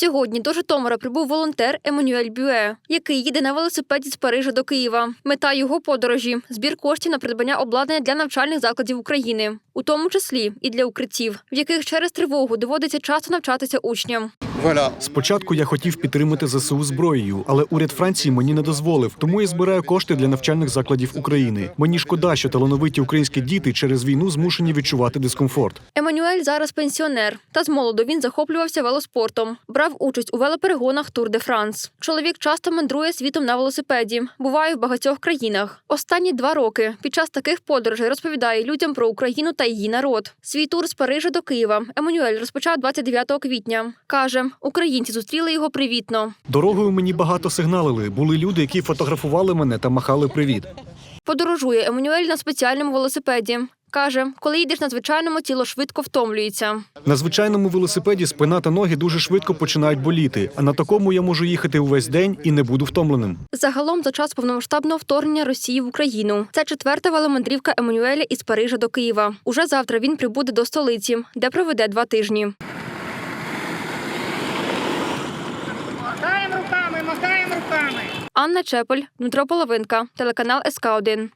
Сьогодні до Житомира прибув волонтер Еммануель Бюе, який їде на велосипеді з Парижа до Києва. Мета його подорожі збір коштів на придбання обладнання для навчальних закладів України, у тому числі і для укриттів, в яких через тривогу доводиться часто навчатися учням. Спочатку я хотів підтримати ЗСУ зброєю, але уряд Франції мені не дозволив, тому я збираю кошти для навчальних закладів України. Мені шкода, що талановиті українські діти через війну змушені відчувати дискомфорт. Еммануель зараз пенсіонер, та з молоду він захоплювався велоспортом, брав участь у велоперегонах Тур де Франс. Чоловік часто мандрує світом на велосипеді, буває в багатьох країнах. Останні два роки під час таких подорожей розповідає людям про Україну та її народ. Свій тур з Парижа до Києва Еммануель розпочав 29 квітня. каже, українці зустріли його привітно. Дорогою мені багато сигналили. Були люди, які фотографували мене та махали привіт. Подорожує Еммануель на спеціальному велосипеді. Каже, коли їдеш на звичайному, тіло швидко втомлюється. На звичайному велосипеді спина та ноги дуже швидко починають боліти, а на такому я можу їхати увесь день і не буду втомленим. Загалом за час повномасштабного вторгнення Росії в Україну. Це четверта веломандрівка Еммануеля із Парижа до Києва. Уже завтра він прибуде до столиці, де проведе два тижні. Анна Чепель, Дмитро Половинка, телеканал СК 1